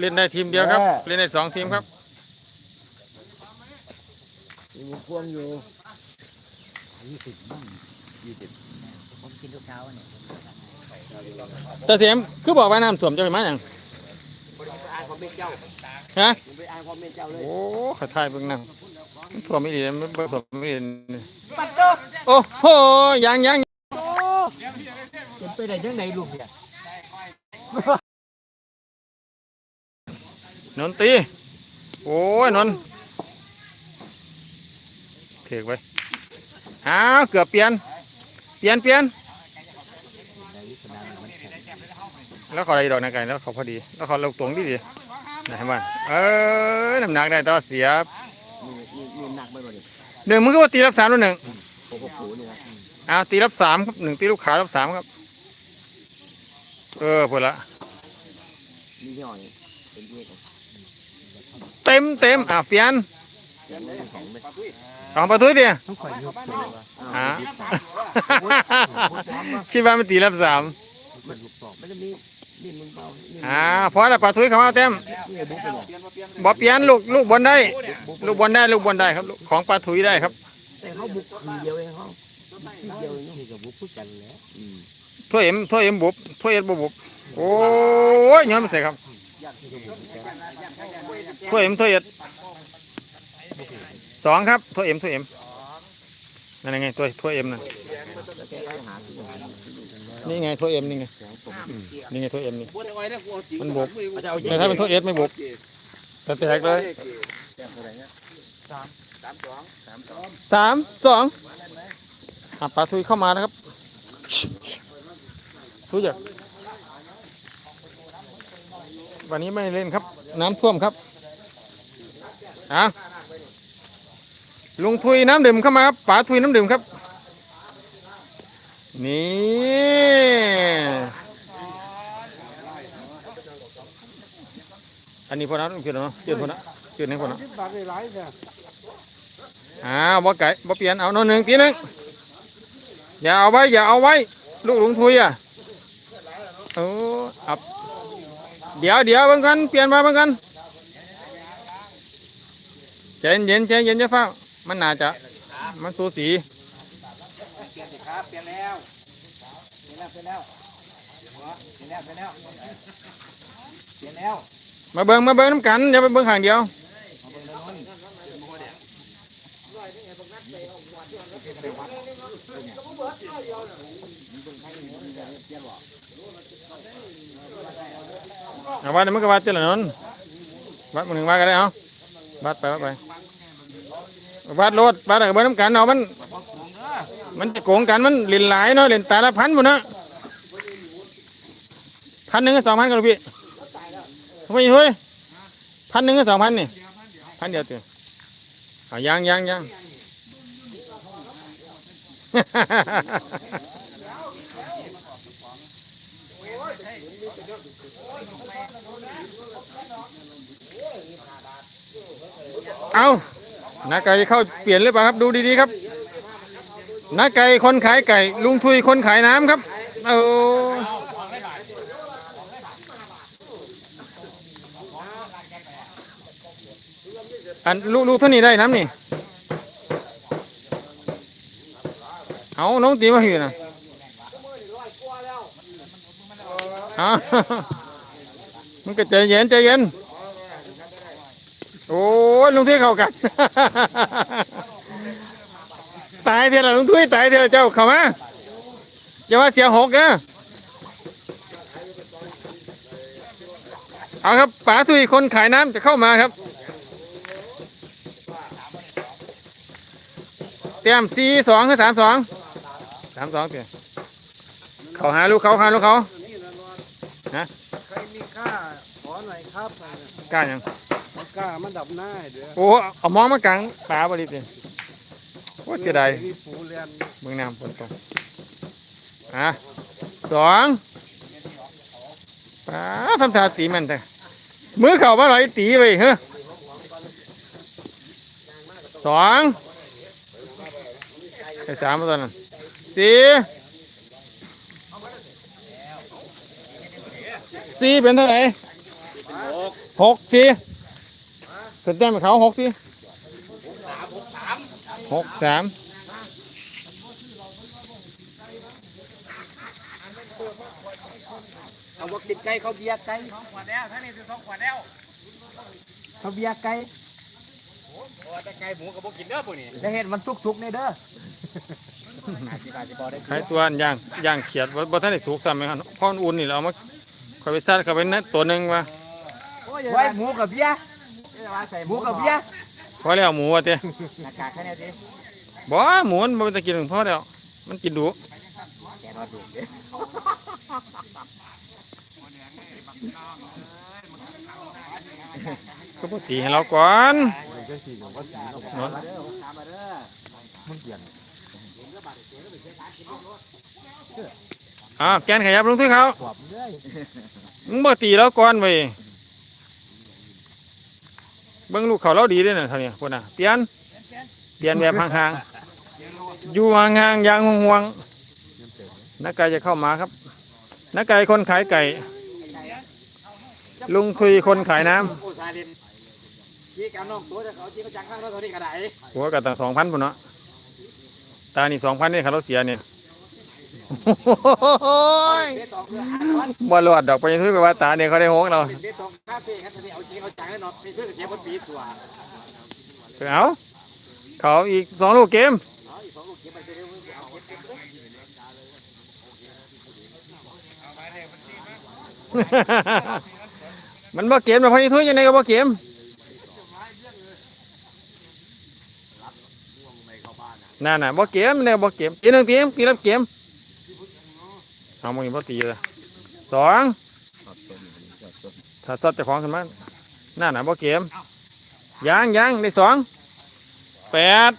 เล่นได้ทีมเดียวครับแม่เล่นได้สองทีมครับมีพวงอยู่ยี่สิบมั่งยี่สิบผมกินทุกเช้าเนี่ยแต่เสียมคือบอกว่าน้ำท่วมจะไปมาอย่างไปอ่านคอมเมนต์เจ้าฮะผมไปอ่านคอมเมนต์เจ้าเลยโอ้ขอทายเบิ่งน้ำมันท่วมไม่ดีมันบ่ท่วมไม่ดีปัดเด้อโอ้โหยังยังเป็นไปได้ยังไงลูกเนี่ย นนตี โอ้ยนนเถือกไปอ้าวเกือบเปลี่ยน เปลี่ยนเปลี่ยน แล้วเขาอะไรดอกนาไก่แล้วเขาพอดี แล้วเขาลงตรงดีดีไหนมาเออน้ำหนักได้ต่อเสียหนักไปบ่ดิหนึ่งมึงก็ว่าตีรับสามแล้วหนึ่งอ้าวตีรับสามครับหนึ่งตีลูกขารับสามครับ เออพอละมีหน่อยเป็นเอก เต็มเต็มอะเปลี่ยนยังไม่แข็งเลยเอาประตูเดียวต้องคอยยกตัวว่าอ่าคิดว่ามันตีรับสามมันลูกตอกมันจะมีนี่มึงเปล่านี่อ่าพอแล้วปลาทุยเขามาเต็มนี่บุ๊กไปเนี่ยบ่เปลี่ยนลูกลูกบอลได้ ลูกบอลได้ลูกบอลได้ครับลูกของปลาทุยได้ครับแต่เขาบุกทีเดียวเองเขาทีเดียวเองนี่กับบุกพูดกันแล้วอืมถ้วยเอ็มถ้วยเอ็มบุบถ้วยเอ็มบุบบุบโอ้ยย้อนมาใส่ครับ ถ้วยเอ็มถ้วยเอ็ดสองครับถ้วยเอ็มถ้วยเอ็มนั่นไงถ้วยถ้วยเอ็มนั่นแล้วแกก็หาที่หานี่ไงถ้วยเอ็มนี่ไงนี่ไงถ้วยเอ็มนี่มันบุบจะเอาแต่ถ้าเป็นถ้วยเอ็ดไม่บุบแต่แตกเลยสามสองอะปลาทุยเข้ามานะครับทุยอยาก วันนี้ไม่เล่นครับ น้ำท่วมครับอะลุงทุยน้ำดื่มเข้ามาครับป๋าทุยน้ำดื่มครับ นี่อันนี้พอนะต้องเปลี่ยนเนาะเปลี่ยนพอนะเปลี่ยนให้พอนะบาทได้ายจ้ะอ่าบ่ไก่บ่เปลี่ยนเอาโน่นหนึ่งทีหนึงอย่าเอาไว้อย่าเอาไว้ ลูกลวงทุยอะโอ้อับ เดี๋ยวเดี๋ยวเบิ่งกันเปลี่ยนมาเบิ่งกันใจเย็นใจเย็นจะฟ้ามันน่าจะ มันสูสีเปลี่ยนสิครับเปลี่ยนแล้วเปลี่ยนแล้วเปลี่ยนแล้วเปลี่ยนแล้วเปลี่ยนแล้วเปลี่ยนแล้ว มาเบิ่งมาเบิ่งน้ำกันอย่าไปเบิ่งข้างเดียวเอาวัดเดี๋ยวมันก็วัดเจ้าละนนวัดมันหนึ่งวัดก็ได้เอาวัดไปวัดไปวัดโลดวัดอะไรเบิ่งน้ำกันเอาะมัน มันจะโกงกันมันเล่นหลายเนาะเล่นแต่ละพันหมดนะพันหนึ่งกับสองพันกันพี่ไม่เฮ้ยพันหนึ่งกับสองพันนี่พันเดียวเถอะเอายังยังยัง เอาน้าไก่เข้าเปลี่ยนหรือเปล่าครับ ดูดีๆครับน้าไก่คนขายไก่ ลุงทุยคนขายน้ำครับโอ้อันลูกลูกเท่านี้ได้น้ำนี่ เอาน้องตีมาหืนนะเอามันก็ใจเย็นใจเย็น โอ้ยลุงทุยเข้ากัน ตายเถอะล่ะลุงทุยตายเถอะเจ้าเข้ามาอย่าว่าเสียหกนะเอาครับป๋าทุยคนขายน้ำจะเข้ามาครับเตรียมสี่สองหรือสามสองสามสองเตรียมเขาหาลูกเขาหาลูกเขา ใครมีค่าขอหน่อยครับกล้ายังกล้ามันดับหน้าเด้อโอ้เอามองมากลางป่าบริบเลยโอ้เสียดายมีปูเรียนเมืองน้ำฝนตกอะสองป้าทำท่าตีมันแต่มือเข่ามาหน่อยตีไปเฮ้อสองไอ้สามมาตอนนั้นสี่ สี่เป็นเท่าไหร่หหกหกสี่ขึ้นแต้มให้เขาหกสี่สามหกสามหกสามเอาว่ากินไก่เขาเบียร์ไก่สองขวดแล้วท่านนี่คือสองขวดแล้วเขาเบียร์ไก่โอ้แต่ไก่หมูกับพวกกินเด้อพวกนี้จะเห็นมันสุกๆในเด้ออาสิบาสิบอได้ขายตัวอันย่างย่างเขียดบ่บ่ท่านได้สุกซ้ำไหมครับพ่อมันอุ่นนี่เราเอามา คอยไปซัดเข้าไปนั่นตัวหนึ่งว่าไว้หมูกับเบียร์หมูกับเบียร์พอแล้วหมูว่าเต้หน้ากากแค่นี้ดิบ่หมูมันบ่ได้กินพอแล้วมันกินดุแกนอดดูดิก็บ่ตีให้เราก่อนมาเด้อถามมาเด้ออ่าแกนขยับลงที่เขาขวบเลยมึงบ่ตีเราก่อนเว้ยเบิ่งลูกเขาเราดีเด้อน่ะเท่านี้พุ่นน่ะเปลี่ยนเปลี่ยนแบบห่างๆอยู่ห่างๆอย่างห่วงๆนักไก่จะเข้ามาครับนักไก่คนขายไก่ ลุงทุยคนขายน้ำโอ้ซาลินจี้กำน้องตัวจะเขาจี้เขาจังข้างเราตัวนี้กระไดหัวกับตั้งสองพันพุ่นเนาะตานี่สองพันนี่เขาเราเสียเนี่ยโอ้ยเบตองคือห้าพันบ่รอดดอกไปยังถือกับว่าตาเนี่ยเขาได้หกเราเบตองคาเฟ่ครับตอนนี้เอาจริงเอาจังแน่นอนมีชื่อเสียงคนปีตัวเอาเขาอีกสองลูกเกมเอาอีกสองลูกเก็บไปเร็วๆเอาเก็บเก็บเลยมันบ่เกมนะพอยังถือยังไงก็บ่เกมนั่นน่ะบ่เกมเนี่ยบ่เกมตีหนึ่งตีมตีรับเกม เอามึงบ่ตีเลยสองถ้าซอดเจะของขึ้นมานั่นน่ะบ่เกมยังยังได้สองแปด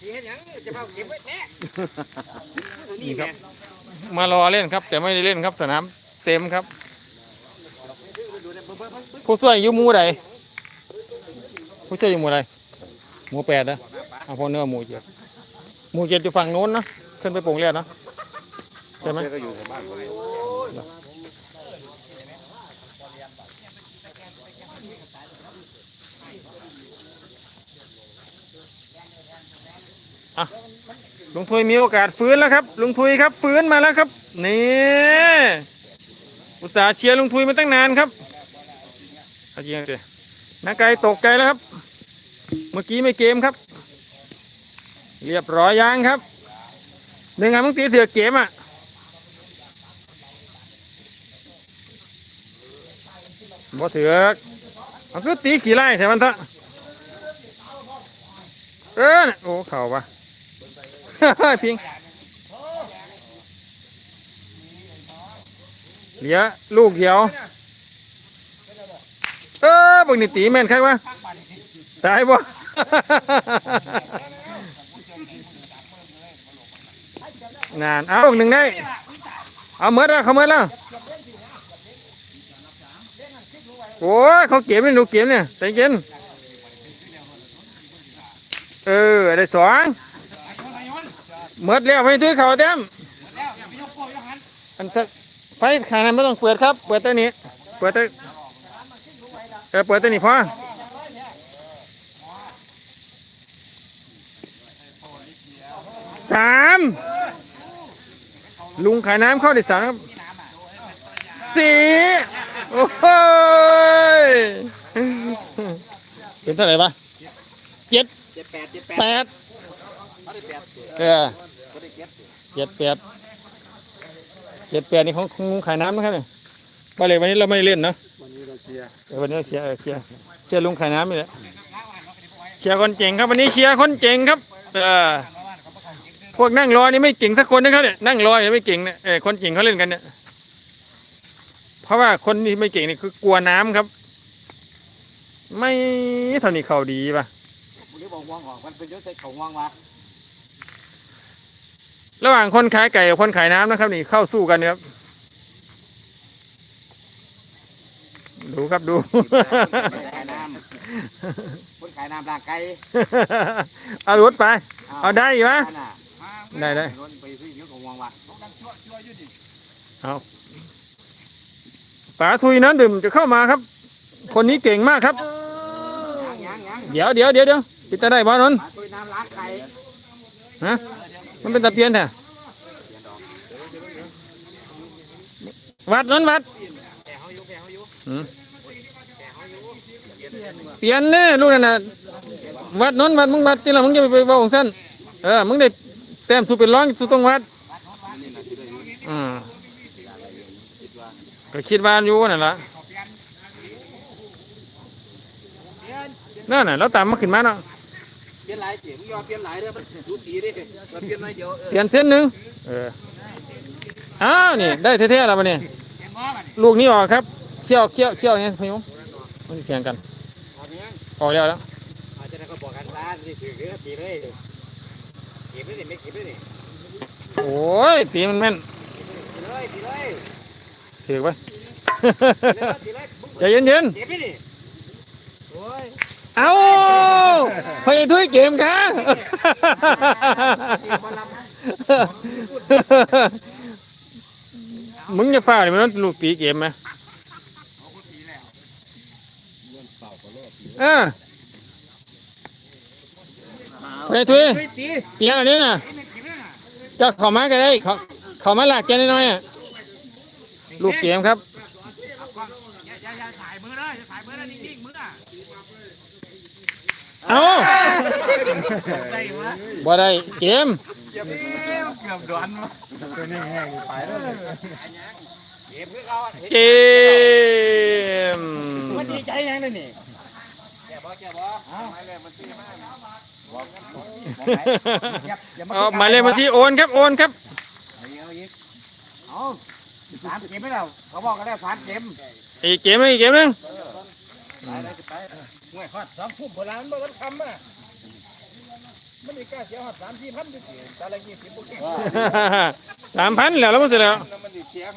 สีเห็นยังจะมาเก็บไว้แน่นี่ครับ มารอเล่นครับ แต่ไม่ได้เล่นครับสนามเต็มครับ ผู้ช่วยอยู่หมู่ใดผู้ช่วยอยู่หมู่ใดหมู่แปดนะเอาพอเนื้อหมู่เจ็ดหมู่เจ็ดอยู่ฝั่งโน้นนะขึ้นไปโป่งเรียดนะ ใช่ไหมก็อยู่ในบ้านผมองลุงทุยมีโอกาสฟื้นแล้วครับลุงทุยครับฟื้นมาแล้วครับนี่อุตส่าห์เชียร์ลุงทุยมาตั้งนานครับเอาจริงๆสินักไก่ตกใจแล้วครับ เมื่อกี้ไม่เกมครับ เรียบร้อยยังครับหนึ่งไงมึงตีเถือเกมอะ บ่เถือกมันคือตีขี่ไล่แต่มันเถอะเออโอ้เข่าปะพิงเหลียลูกเดียว เออบักนี่ตีแม่นใครวะตายบ่นาน เอาหนึ่งได้ เอาเมื่อแล้วเขาเมื่อแล้ว โอ้ยเขาเก็บนี่ลูเก็บเนี่ยใจเย็นเออได้สองเมื่อแล้วไปถือเขาเต็มอันไฟขางนั้นไม่ต้องเปิดครับ เปิดตัวนี้ เปิดตัวเออเปิดตัวนี้พอสามลุงขายน้ำเข้าได้สามครับสี่ โอ้โหยเป็นเท่าไหร่ปะเจ็ดเจ็ดแปดเจ็ดแปดแปดเขาได้แปดเออเขาได้เก็บเจ็ดแปดเจ็ดแปดนี่ของของลุงขายน้ำนะครับเนี่ยบาเลยวันนี้เราไม่ได้เล่นเนอะวันนี้เราเชียร์เออวันนี้เชียร์เออเชียร์เชียร์ลุงขายน้ำนี่แหละเชียร์คนเก่งครับวันนี้เชียร์คนเก่งครับเออพวกนั่งรอนี่ไม่เก่งสักคนนะครับเนี่ยนั่งรอยังไม่เก่งเนี่ยเออคนเก่งเขาเล่นกันเนี่ย เพราะว่าคนที่ไม่เก่งนี่คือกลัวน้ำครับ ไม่เท่านี้เขาดีป่ะวันนี้บอกวางออกมันเป็นยศใส่เขาวางมาระหว่างคนขายไก่กับคนขายน้ำนะครับ นี่เข้าสู้กันครับ ดูครับดูขายน้ำคนขายน้ำร่างไก่เอารถไป เอาได้อยู่ไหมได้ได้รถไปซื้อเยอะของวางมาเอา ป๋าทุยน้ำดื่มจะเข้ามาครับ คนนี้เก่งมากครับ เดี๋ยวเดี๋ยวเดี๋ยวเดี๋ยวปิดตาได้บ้านนนท์ปลาตุยน้ำล้างไข่ฮะมันเป็นตะเพียนแท้วัดนนท์วัดเขาอยู่ยู่อืมแกเขาอยู่เปลี่ยนแน่ลูกนั่นน่ะวัดนนท์วัดมึงวัดที่ละมึงจะไปไปบอกของสั้นเออมึงได้แต้มสูเป็นร้อยสูต้องวัดอืม ก็คิดว่าอยู่นั่นล่ะนั่นน่ะเราตามมาขึ้นมาเนาะเปลี่ยนหลายเสียงยอมเปลี่ยนหลายเด้อมันดูสีดิมันเปลี่ยนน้อยเดียวเออเปลี่ยนเส้นหนึ่งเอออ้าวนี่ได้เท่ๆแล้วปะเนี่ยเห็นบ่บัดนี้ลูกนี้ออกครับเขี้ยวเขี้ยวเขี้ยวเนี่ยพะยุงมันแข่งกันเอาเนี้ยออกแล้วแล้วอาจจะได้เขาบอกกันร้านที่ถือเรือตีเลยเก็บเลยดิไม่เก็บเลยดิโอ้ยตีมันแม่นตีเลยตีเลย ถือไปตีเลยใจเย็นเก็บไปดิโอ้ยๆเอาพยทุยเกมค่ะมึงจะฝ่าเลยมันลูกตีเกมไหมเออพยทุยตีตีตีอะไรนี่น่ะไม่เก็บเลยน่ะจะเข้ามาก็ได้เขาเข้ามาหลักแกน้อยๆอะ ลูกเกมครับเอาย่าอย่ายถ่ายมือเลยอย่าถ่ายมือเลยนิ่งๆมืออะเอาได้วะบ่ได้เกมเก็บเกือบโดนวะตัวนี้แห้งไปแล้วเก็บคือเขาเกมมันดีใจยังเลยนี่แกบ่แกบ่เอาไปเลยมันมาบอกมาเอาหมายเลขมาที่โอนครับโอนครับเอาอีกเอา สามเกมไม่แล้วเขาบอกกันแล้วสามเกมอีกเกมหนึงอีกเกมหนึงไปเลยจะไปห่วยฮอดสามทุ่มโบราณบ่ต้องทำอะมันอีกกล้าเสียฮอดสามสี่พันดิแต่ละยี่สิบบุกสามพันแล้วแล้วมั้งเสร็จแล้วน้ำ